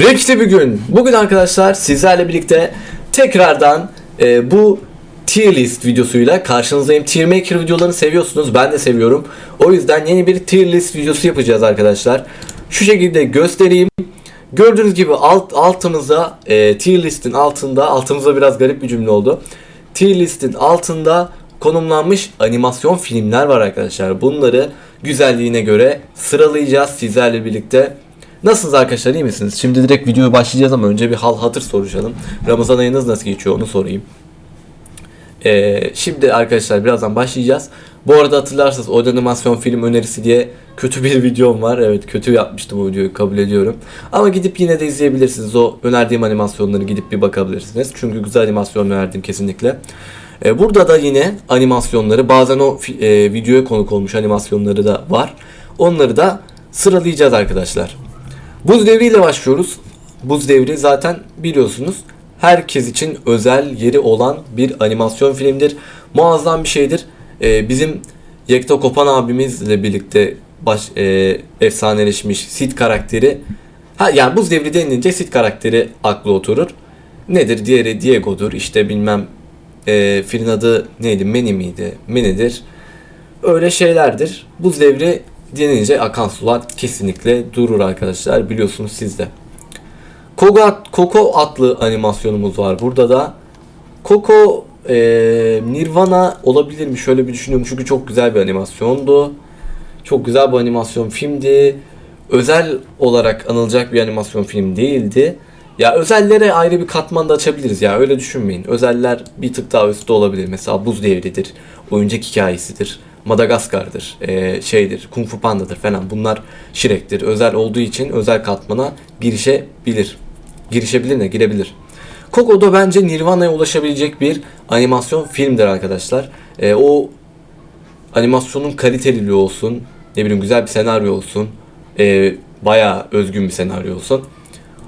Renkli bir gün. Bugün arkadaşlar sizlerle birlikte tekrardan e, bu tier list videosuyla karşınızdayım. Tier Maker videolarını seviyorsunuz. Ben de seviyorum. O yüzden yeni bir tier list videosu yapacağız arkadaşlar. Şu şekilde göstereyim. Gördüğünüz gibi alt altımızda e, tier listin altında altımızda biraz garip bir cümle oldu. Tier listin altında konumlanmış animasyon filmler var arkadaşlar. Bunları güzelliğine göre sıralayacağız sizlerle birlikte. Nasılsınız arkadaşlar iyi misiniz? Şimdi direkt videoya başlayacağız ama önce bir hal hatır soruşalım. Ramazan ayınız nasıl geçiyor onu sorayım. Ee, şimdi arkadaşlar birazdan başlayacağız. Bu arada hatırlarsınız o animasyon film önerisi diye kötü bir videom var. Evet kötü yapmıştım bu videoyu kabul ediyorum. Ama gidip yine de izleyebilirsiniz. O önerdiğim animasyonları gidip bir bakabilirsiniz. Çünkü güzel animasyon önerdim kesinlikle. Ee, burada da yine animasyonları bazen o e, videoya konuk olmuş animasyonları da var. Onları da sıralayacağız arkadaşlar. Buz devriyle başlıyoruz. Buz devri zaten biliyorsunuz herkes için özel yeri olan bir animasyon filmdir. Muazzam bir şeydir. Ee, bizim Yekta Kopan abimizle birlikte baş, e, efsaneleşmiş Sid karakteri ha yani Buz devri denilince Sid karakteri aklı oturur. Nedir? Diğeri Diego'dur. İşte bilmem e, filin adı neydi? Manny miydi? Manny'dir. Öyle şeylerdir. Buz devri denince akan sular kesinlikle durur arkadaşlar. Biliyorsunuz siz de. Coco adlı animasyonumuz var. Burada da Coco e, Nirvana olabilir mi? Şöyle bir düşünüyorum çünkü çok güzel bir animasyondu. Çok güzel bir animasyon filmdi. Özel olarak anılacak bir animasyon film değildi. Ya özellere ayrı bir katman da açabiliriz ya öyle düşünmeyin. Özeller bir tık daha üstte olabilir. Mesela Buz Devri'dir, Oyuncak Hikayesidir, Madagaskar'dır, eee, şeydir, Kung Fu Panda'dır falan. Bunlar Shrek'tir. Özel olduğu için özel katmana girişebilir. Girişebilir ne? Girebilir. Coco da bence Nirvana'ya ulaşabilecek bir animasyon filmdir arkadaşlar. Eee, o animasyonun kaliteliliği olsun, ne bileyim güzel bir senaryo olsun, e, bayağı özgün bir senaryo olsun.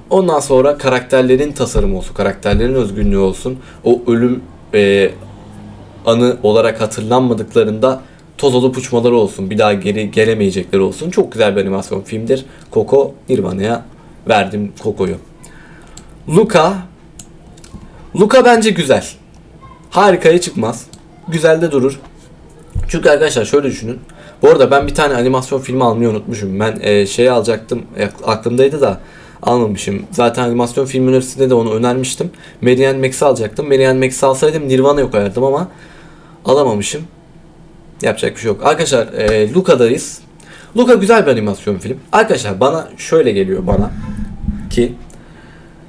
Ondan sonra karakterlerin tasarımı olsun, karakterlerin özgünlüğü olsun. O ölüm e, anı olarak hatırlanmadıklarında toz olup uçmaları olsun, bir daha geri gelemeyecekleri olsun. Çok güzel bir animasyon filmdir. Coco Nirvana'ya verdim Coco'yu. Luca Luca bence güzel. Harikaya çıkmaz. Güzel de durur. Çünkü arkadaşlar şöyle düşünün. Bu arada ben bir tane animasyon filmi almayı unutmuşum. Ben e, şeyi alacaktım. e, aklımdaydı da almamışım. Zaten animasyon film önerisinde de onu önermiştim. Marianne Max'i alacaktım. Marianne Max'i alsaydım Nirvana'ya koyardım ama alamamışım. Yapacak bir şey yok. Arkadaşlar e, Luca'dayız. Luca güzel bir animasyon film. Arkadaşlar bana şöyle geliyor bana ki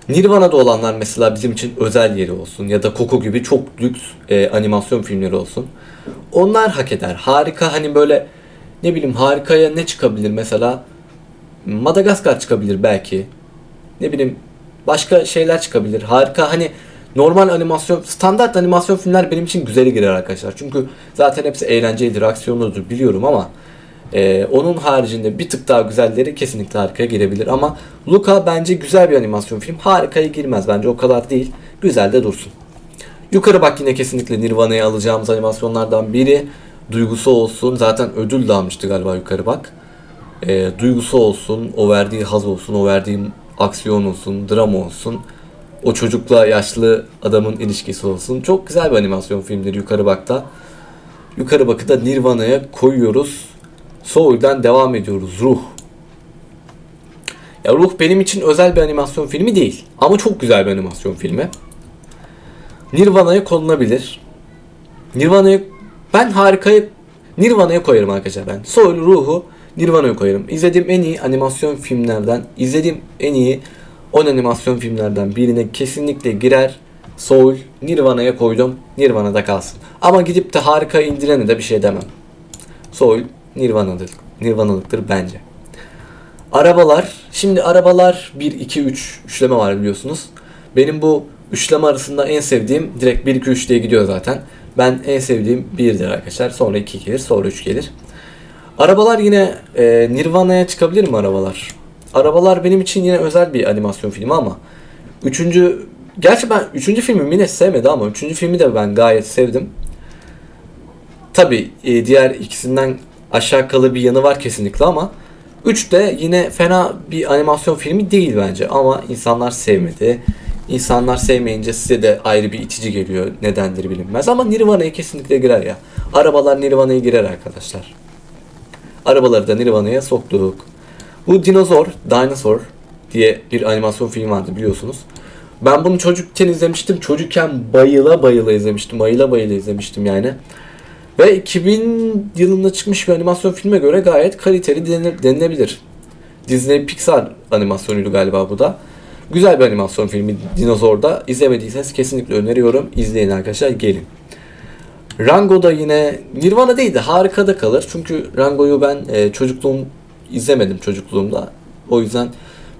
Nirvana'da olanlar mesela bizim için özel yeri olsun ya da Coco gibi çok lüks e, animasyon filmleri olsun. Onlar hak eder. Harika hani böyle ne bileyim harikaya ne çıkabilir mesela Madagaskar çıkabilir belki. Ne bileyim başka şeyler çıkabilir. Harika hani normal animasyon standart animasyon filmler benim için güzeli girer arkadaşlar. Çünkü zaten hepsi eğlencelidir, aksiyonludur biliyorum ama ee, onun haricinde bir tık daha güzelleri kesinlikle harikaya girebilir ama Luca bence güzel bir animasyon film. Harikaya girmez bence o kadar değil. Güzel de dursun. Yukarı bak yine kesinlikle Nirvana'ya alacağımız animasyonlardan biri. Duygusu olsun. Zaten ödül de almıştı galiba yukarı bak. Ee, duygusu olsun, o verdiği haz olsun, o verdiği aksiyon olsun, drama olsun. O çocukla yaşlı adamın ilişkisi olsun. Çok güzel bir animasyon filmdir yukarı bakta. Yukarı bakı da Nirvana'ya koyuyoruz. Soul'dan devam ediyoruz. Ruh. Ya Ruh benim için özel bir animasyon filmi değil. Ama çok güzel bir animasyon filmi. Nirvana'ya konulabilir. Nirvana'ya ben harikayı Nirvana'ya koyarım arkadaşlar ben. Soul ruhu Nirvana'ya koyarım. İzlediğim en iyi animasyon filmlerden, izlediğim en iyi 10 animasyon filmlerden birine kesinlikle girer. Soul Nirvana'ya koydum. Nirvana'da kalsın. Ama gidip de harika indirene de bir şey demem. Soul Nirvana'dır. Nirvana'lıktır bence. Arabalar. Şimdi arabalar 1 2 3 üçleme var biliyorsunuz. Benim bu üçleme arasında en sevdiğim direkt 1 2 3 diye gidiyor zaten. Ben en sevdiğim 1'dir arkadaşlar. Sonra 2 gelir, sonra 3 gelir. Arabalar yine e, Nirvana'ya çıkabilir mi arabalar? Arabalar benim için yine özel bir animasyon filmi ama üçüncü gerçi ben üçüncü filmi yine sevmedi ama üçüncü filmi de ben gayet sevdim. Tabi diğer ikisinden aşağı kalı bir yanı var kesinlikle ama 3 de yine fena bir animasyon filmi değil bence ama insanlar sevmedi. İnsanlar sevmeyince size de ayrı bir itici geliyor. Nedendir bilinmez ama Nirvana'ya kesinlikle girer ya. Arabalar Nirvana'ya girer arkadaşlar. Arabaları da Nirvana'ya soktuk. Bu Dinozor, Dinosaur diye bir animasyon film vardı biliyorsunuz. Ben bunu çocukken izlemiştim. Çocukken bayıla bayıla izlemiştim. Bayıla bayıla izlemiştim yani. Ve 2000 yılında çıkmış bir animasyon filme göre gayet kaliteli denilebilir. Disney Pixar animasyonuydu galiba bu da. Güzel bir animasyon filmi Dinozor'da. İzlemediyseniz kesinlikle öneriyorum. İzleyin arkadaşlar gelin. Rango da yine Nirvana değil de harikada kalır. Çünkü Rango'yu ben e, çocukluğum izlemedim çocukluğumda. O yüzden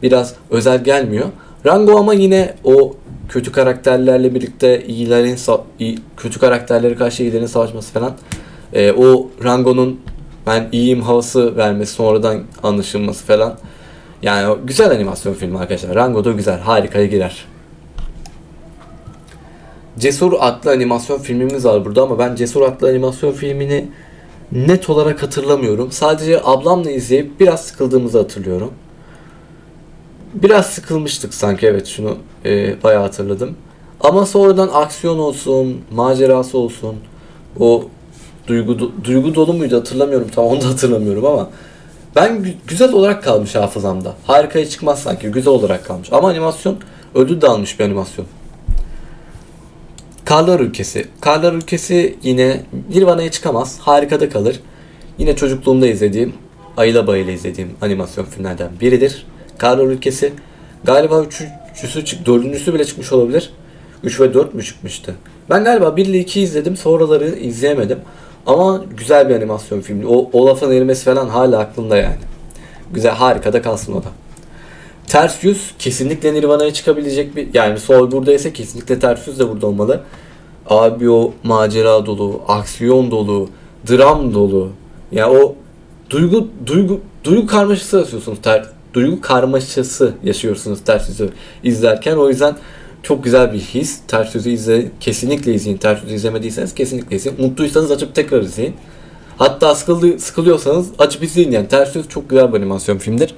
biraz özel gelmiyor. Rango ama yine o kötü karakterlerle birlikte iyilerin iyi- kötü karakterlere karşı iyilerin savaşması falan. e, o Rango'nun ben iyiyim havası vermesi sonradan anlaşılması falan. Yani güzel animasyon filmi arkadaşlar. Rango da güzel. Harikaya girer. Cesur adlı animasyon filmimiz var burada ama ben Cesur adlı animasyon filmini net olarak hatırlamıyorum. Sadece ablamla izleyip biraz sıkıldığımızı hatırlıyorum. Biraz sıkılmıştık sanki evet şunu e, bayağı hatırladım. Ama sonradan aksiyon olsun, macerası olsun, o duygu duygu dolu muydu hatırlamıyorum tam onu da hatırlamıyorum ama ben gü- güzel olarak kalmış hafızamda. Harikaya çıkmaz sanki güzel olarak kalmış. Ama animasyon ödül de almış bir animasyon. Karlar Ülkesi. Karlar Ülkesi yine Nirvana'ya çıkamaz. Harikada kalır. Yine çocukluğumda izlediğim, ayıla bayıla izlediğim animasyon filmlerden biridir. Karlar Ülkesi. Galiba üçüncüsü dördüncüsü bile çıkmış olabilir. 3 ve 4 mü çıkmıştı? Ben galiba 1 ile 2 izledim. Sonraları izleyemedim. Ama güzel bir animasyon filmi. O Olaf'ın erimesi falan hala aklımda yani. Güzel harikada kalsın o da. Ters yüz kesinlikle Nirvana'ya çıkabilecek bir yani Sol buradaysa kesinlikle ters yüz de burada olmalı. Abi o macera dolu, aksiyon dolu, dram dolu. Ya o duygu duygu duygu karmaşası yaşıyorsunuz ter duygu karmaşası yaşıyorsunuz ters yüzü izlerken o yüzden çok güzel bir his. Ters yüzü izle kesinlikle izleyin. Ters yüzü izlemediyseniz kesinlikle izleyin. Mutluysanız açıp tekrar izleyin. Hatta sıkıldı, sıkılıyorsanız açıp izleyin yani. Ters yüz çok güzel bir animasyon filmdir.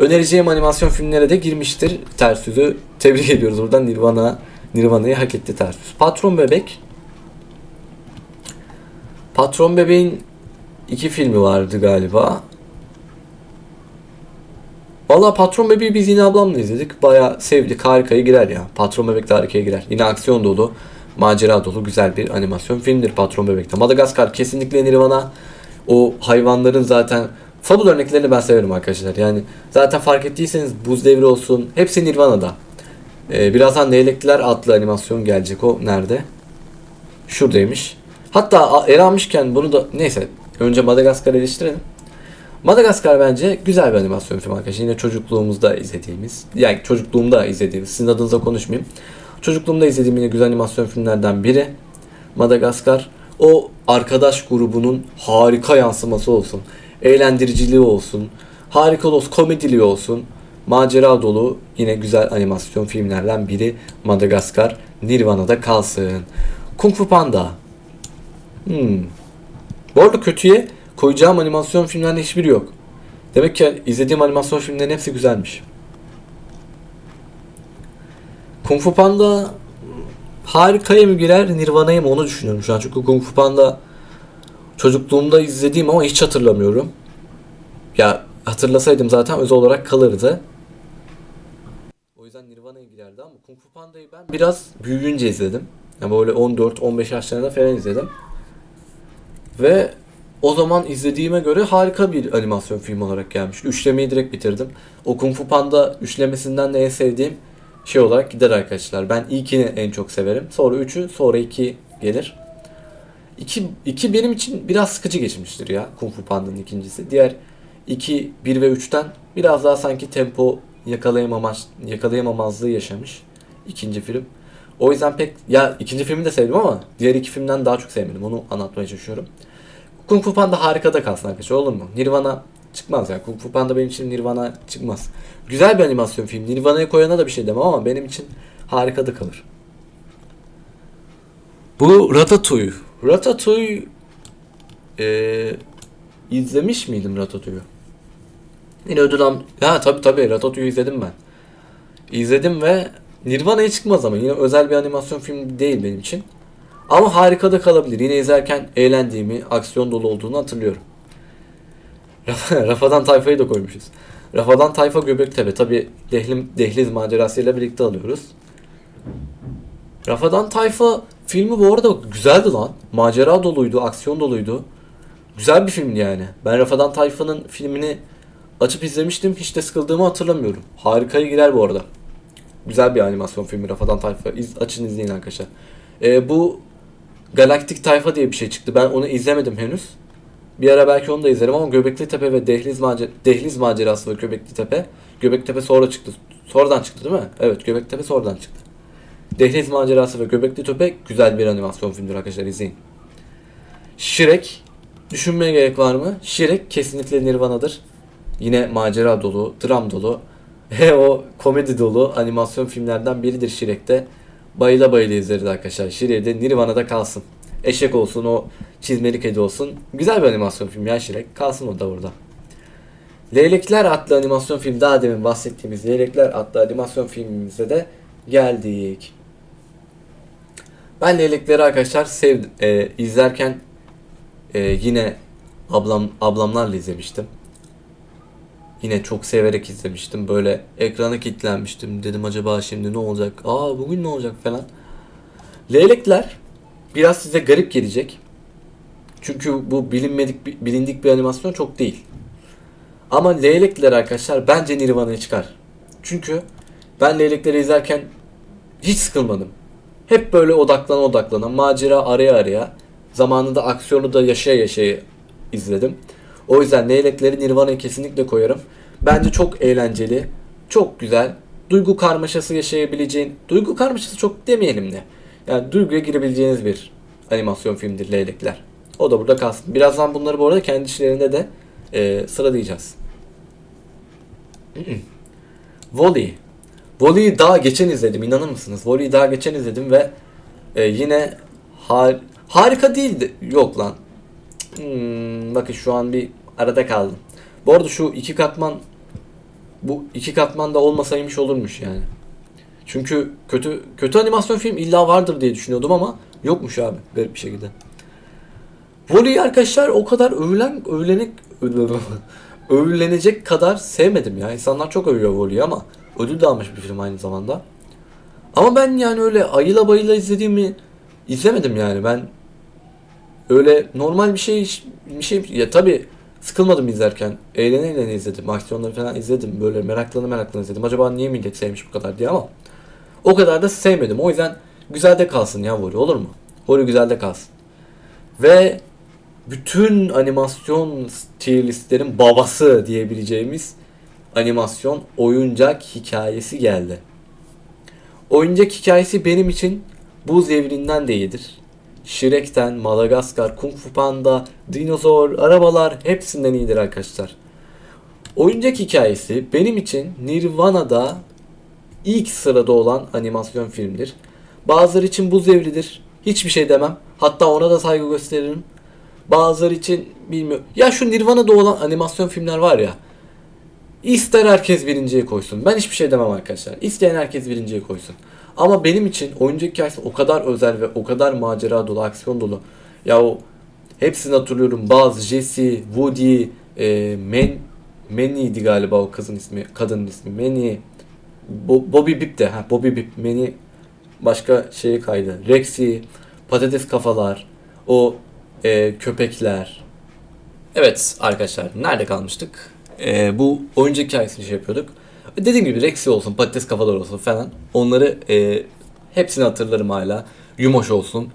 Önereceğim animasyon filmlere de girmiştir. Ters yüzü tebrik ediyoruz buradan Nirvana Nirvana'yı hak etti ters yüz. Patron Bebek Patron Bebek'in iki filmi vardı galiba. Valla Patron Bebek'i biz yine ablamla izledik. Baya sevdik. Harikaya girer ya. Patron Bebek de harikaya girer. Yine aksiyon dolu, macera dolu güzel bir animasyon filmdir Patron Bebek'te. Madagaskar kesinlikle Nirvana. O hayvanların zaten fabul örneklerini ben severim arkadaşlar. Yani zaten fark ettiyseniz Buz Devri olsun. Hepsi Nirvana'da. Ee, birazdan Leylekliler adlı animasyon gelecek. O nerede? Şuradaymış. Hatta ele almışken bunu da neyse önce Madagaskar eleştirelim. Madagaskar bence güzel bir animasyon film arkadaşlar. Yine çocukluğumuzda izlediğimiz, yani çocukluğumda izlediğimiz, sizin adınıza konuşmayayım. Çocukluğumda izlediğim yine güzel animasyon filmlerden biri. Madagaskar. O arkadaş grubunun harika yansıması olsun. Eğlendiriciliği olsun. Harika olsun, komediliği olsun. Macera dolu yine güzel animasyon filmlerden biri Madagaskar. Nirvana'da kalsın. Kung Fu Panda. Hmm. Bu arada kötüye koyacağım animasyon filmlerinde hiçbiri yok. Demek ki izlediğim animasyon filmlerin hepsi güzelmiş. Kung Fu Panda harikaya mı girer, Nirvana'ya mı onu düşünüyorum şu an. Çünkü Kung Fu Panda çocukluğumda izlediğim ama hiç hatırlamıyorum. Ya hatırlasaydım zaten özel olarak kalırdı. O yüzden Nirvana'ya girerdi ama Kung Fu Panda'yı ben biraz büyüyünce izledim. Yani böyle 14-15 yaşlarında falan izledim. Ve o zaman izlediğime göre harika bir animasyon film olarak gelmiş. Üçlemeyi direkt bitirdim. O Kung Fu Panda üçlemesinden de en sevdiğim şey olarak gider arkadaşlar. Ben ilkini en çok severim. Sonra üçü, sonra iki gelir. İki, iki benim için biraz sıkıcı geçmiştir ya Kung Fu Panda'nın ikincisi. Diğer iki, bir ve üçten biraz daha sanki tempo yakalayamamaz, yakalayamamazlığı yaşamış ikinci film. O yüzden pek ya ikinci filmi de sevdim ama diğer iki filmden daha çok sevmedim. Onu anlatmaya çalışıyorum. Kung Fu Panda harikada kalsın arkadaşlar olur mu? Nirvana çıkmaz ya. Kung Fu Panda benim için Nirvana çıkmaz. Güzel bir animasyon film. Nirvana'ya koyana da bir şey demem ama benim için harikada kalır. Bu Ratatouille. Ratatouille eee izlemiş miydim Ratatouille'u? Yine ödül am... Ya tabi tabi Ratatouille'yu izledim ben. İzledim ve Nirvana'ya çıkmaz ama yine özel bir animasyon filmi değil benim için. Ama harika da kalabilir. Yine izlerken eğlendiğimi, aksiyon dolu olduğunu hatırlıyorum. Rafadan Tayfa'yı da koymuşuz. Rafadan Tayfa Göbektepe. Tabi dehlim, dehliz macerasıyla birlikte alıyoruz. Rafadan Tayfa filmi bu arada güzeldi lan. Macera doluydu, aksiyon doluydu. Güzel bir filmdi yani. Ben Rafadan Tayfa'nın filmini açıp izlemiştim. Hiç de sıkıldığımı hatırlamıyorum. Harikaya girer bu arada. Güzel bir animasyon filmi Rafadan Tayfa. İz, açın izleyin arkadaşlar. Ee, bu Galaktik Tayfa diye bir şey çıktı. Ben onu izlemedim henüz. Bir ara belki onu da izlerim ama Göbekli Tepe ve Dehliz, Macer Dehliz Macerası ve Göbekli Tepe. Göbekli Tepe sonra çıktı. Sonradan çıktı değil mi? Evet Göbekli Tepe sonradan çıktı. Dehliz Macerası ve Göbekli Tepe güzel bir animasyon filmdir arkadaşlar izleyin. Shrek düşünmeye gerek var mı? Shrek kesinlikle Nirvana'dır. Yine macera dolu, dram dolu ve o komedi dolu animasyon filmlerden biridir Shrek'te. Bayıla bayıla izleriz arkadaşlar. Shrek'de Nirvana'da kalsın. Eşek olsun, o çizmeli kedi olsun. Güzel bir animasyon film ya Shrek. Kalsın o da orada. Leylekler adlı animasyon film daha demin bahsettiğimiz Leylekler adlı animasyon filmimize de geldik. Ben Leylekleri arkadaşlar sevdim. Ee, izlerken e, yine ablam ablamlarla izlemiştim. Yine çok severek izlemiştim. Böyle ekrana kilitlenmiştim. Dedim acaba şimdi ne olacak? Aa bugün ne olacak falan. Leylekler biraz size garip gelecek. Çünkü bu bilinmedik bilindik bir animasyon çok değil. Ama Leylekler arkadaşlar bence Nirvana'ya çıkar. Çünkü ben Leylekleri izlerken hiç sıkılmadım. Hep böyle odaklana odaklana, macera araya araya, zamanında aksiyonu da yaşaya yaşaya izledim. O yüzden Leylekleri Nirvana'ya kesinlikle koyarım. Bence çok eğlenceli, çok güzel. Duygu karmaşası yaşayabileceğin, duygu karmaşası çok demeyelim de. Yani duyguya girebileceğiniz bir animasyon filmdir Leylekler. O da burada kalsın. Birazdan bunları bu arada kendi işlerinde de e, sıralayacağız. Volley. Volley'i daha geçen izledim inanır mısınız? Volley'i daha geçen izledim ve e, yine har harika değildi. Yok lan. Hmm, bakın şu an bir arada kaldım. Bu arada şu iki katman bu iki katman da olmasaymış olurmuş yani. Çünkü kötü kötü animasyon film illa vardır diye düşünüyordum ama yokmuş abi garip bir şekilde. Volley arkadaşlar o kadar övülen övülenek övülenecek kadar sevmedim ya. İnsanlar çok övüyor Volley'i ama ödül de almış bir film aynı zamanda. Ama ben yani öyle ayıla bayıla izlediğimi izlemedim yani. Ben öyle normal bir şey bir şey ya tabi sıkılmadım izlerken. Eğlene eğlene izledim. Aksiyonları falan izledim. Böyle meraklanı meraklanı izledim. Acaba niye millet sevmiş bu kadar diye ama o kadar da sevmedim. O yüzden güzel de kalsın ya Volley olur mu? Volley güzel de kalsın. Ve bütün animasyon tier babası diyebileceğimiz animasyon oyuncak hikayesi geldi. Oyuncak hikayesi benim için buz devrinden de iyidir. Shrek'ten, Madagaskar, Kung Fu Panda, dinozor, arabalar hepsinden iyidir arkadaşlar. Oyuncak hikayesi benim için Nirvana'da ilk sırada olan animasyon filmdir. Bazıları için buz devridir. Hiçbir şey demem. Hatta ona da saygı gösteririm. Bazıları için bilmiyorum. Ya şu Nirvana'da olan animasyon filmler var ya. İster herkes birinciye koysun. Ben hiçbir şey demem arkadaşlar. İsteyen herkes birinciye koysun. Ama benim için oyuncu hikayesi o kadar özel ve o kadar macera dolu, aksiyon dolu. Ya o hepsini hatırlıyorum. Buzz, Jesse, Woody, e, Men, Manny'di galiba o kızın ismi, kadının ismi. Manny, Bo, Bobby Bip de. Ha, Bobby Bip, Manny başka şeyi kaydı. Rexy, patates kafalar, o e, köpekler. Evet arkadaşlar nerede kalmıştık? E, bu oyuncak hikayesini şey yapıyorduk. Dediğim gibi Rexy olsun, patates kafalar olsun falan. Onları e, hepsini hatırlarım hala. Yumoş olsun.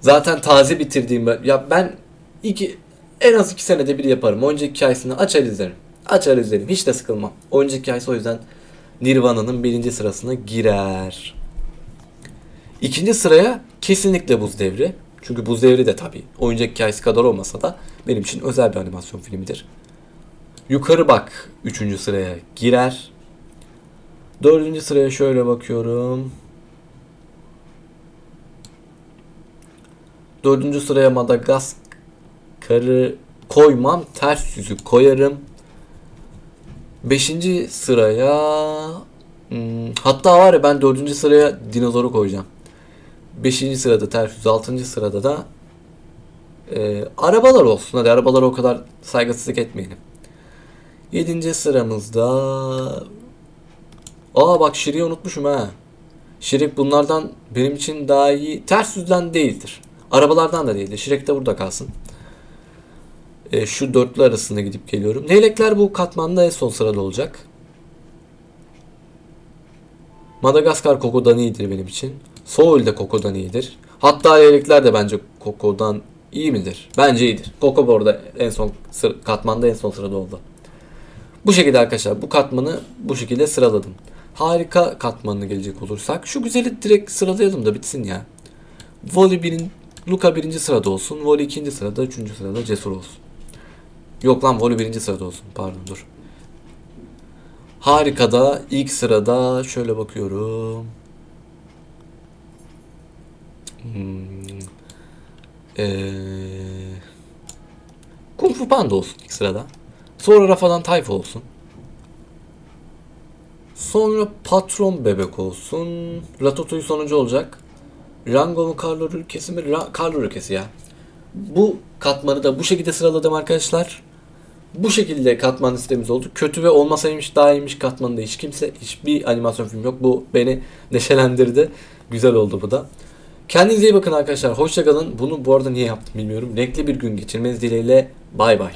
Zaten taze bitirdiğim ya ben iki en az iki senede bir yaparım. Oyuncak hikayesini açar izlerim. Açar izlerim. Hiç de sıkılmam. Oyuncak hikayesi o yüzden Nirvana'nın birinci sırasına girer. İkinci sıraya kesinlikle Buz Devri. Çünkü Buz Devri de tabii oyuncak hikayesi kadar olmasa da benim için özel bir animasyon filmidir. Yukarı bak 3. sıraya girer. 4. sıraya şöyle bakıyorum. 4. sıraya Madagaskar'ı koymam. Ters yüzü koyarım. Beşinci sıraya hmm, hatta var ya ben dördüncü sıraya dinozoru koyacağım. Beşinci sırada ters yüz, altıncı sırada da e, arabalar olsun. Hadi arabalara o kadar saygısızlık etmeyelim. Yedinci sıramızda Aa bak Şirek'i unutmuşum ha. Şirek bunlardan benim için daha iyi. Ters yüzden değildir. Arabalardan da değildir. Şirek de burada kalsın. E, şu dörtlü arasında gidip geliyorum. Leylekler bu katmanda en son sırada olacak. Madagaskar Koko'dan iyidir benim için. Soul de Koko'dan iyidir. Hatta leylekler de bence Koko'dan iyi midir? Bence iyidir. Koko bu arada en son sır, katmanda en son sırada oldu. Bu şekilde arkadaşlar bu katmanı bu şekilde sıraladım. Harika katmanına gelecek olursak şu güzeli direkt sıralayalım da bitsin ya. Voli birin, Luka birinci sırada olsun. Voli ikinci sırada, üçüncü sırada Cesur olsun. Yok lan Voli birinci sırada olsun. Pardon dur. Harikada ilk sırada şöyle bakıyorum. Hmm. Ee, Kung Fu Panda olsun ilk sırada. Sonra Rafa'dan Tayfa olsun. Sonra Patron Bebek olsun. Ratatouille sonuncu olacak. Rango mu Carlo ülkesi mi? Ra- Carlo ülkesi ya. Bu katmanı da bu şekilde sıraladım arkadaşlar. Bu şekilde katman listemiz oldu. Kötü ve olmasaymış daha iyiymiş katmanında hiç kimse hiçbir animasyon film yok. Bu beni neşelendirdi. Güzel oldu bu da. Kendinize iyi bakın arkadaşlar. Hoşçakalın. Bunu bu arada niye yaptım bilmiyorum. Renkli bir gün geçirmeniz dileğiyle. Bay bay.